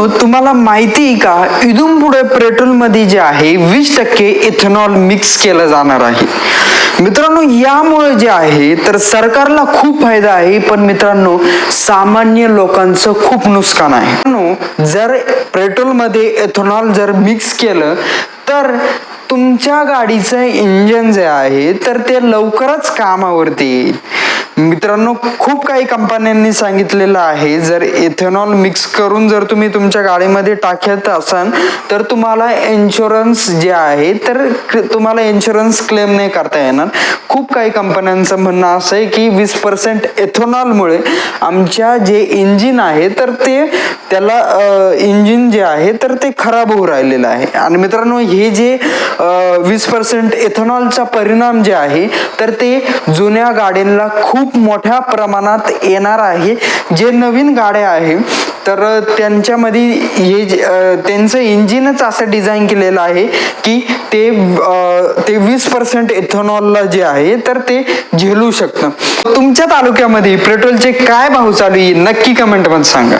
मित्रांनो तुम्हाला माहिती आहे का? इथून पुढे पेट्रोलमध्ये जे आहे वीस टक्के इथेनॉल मिक्स केलं जाणार आहे. मित्रांनो यामुळे जे आहे तर सरकारला खूप फायदा आहे पण मित्रांनो सामान्य लोकांचं खूप नुकसान आहे. जर पेट्रोलमध्ये इथेनॉल जर मिक्स केलं तर तुमच्या गाडीचं इंजन जे आहे तर ते लवकरच कामावरती येईल. मित्रांनो खूप काही कंपन्यांनी सांगितलेलं आहे. जर इथेनॉल मिक्स करून जर तुम्ही तुमच्या गाडीमध्ये टाकत असाल तर तुम्हाला इन्शुरन्स जे आहे तर तुम्हाला इन्शुरन्स क्लेम नाही करता येणार. खूप काही कंपन्यांचं म्हणणं असं आहे की वीस पर्सेंट इथेनॉलमुळे आमच्या जे इंजिन आहे तर ते त्याला इंजिन जे आहे तर ते खराब होऊ राहिलेलं आहे. आणि मित्रांनो हे जे वीस पर्सेंट इथेनॉलचा परिणाम जे आहे तर ते जुन्या गाड्यांना खूप मोठ्या प्रमाणात येणार आहे. जे नवीन गाड्या आहे तर त्यांच्यामध्ये हे त्यांचं इंजिनच असं डिझाईन केलेलं आहे की ते ते वीस पर्सेंट इथेनॉलला जे आहे तर ते झेलू शकतं. तुमच्या तालुक्यामध्ये पेट्रोलचे काय भाव चालू आहे नक्की कमेंटमध्ये सांगा.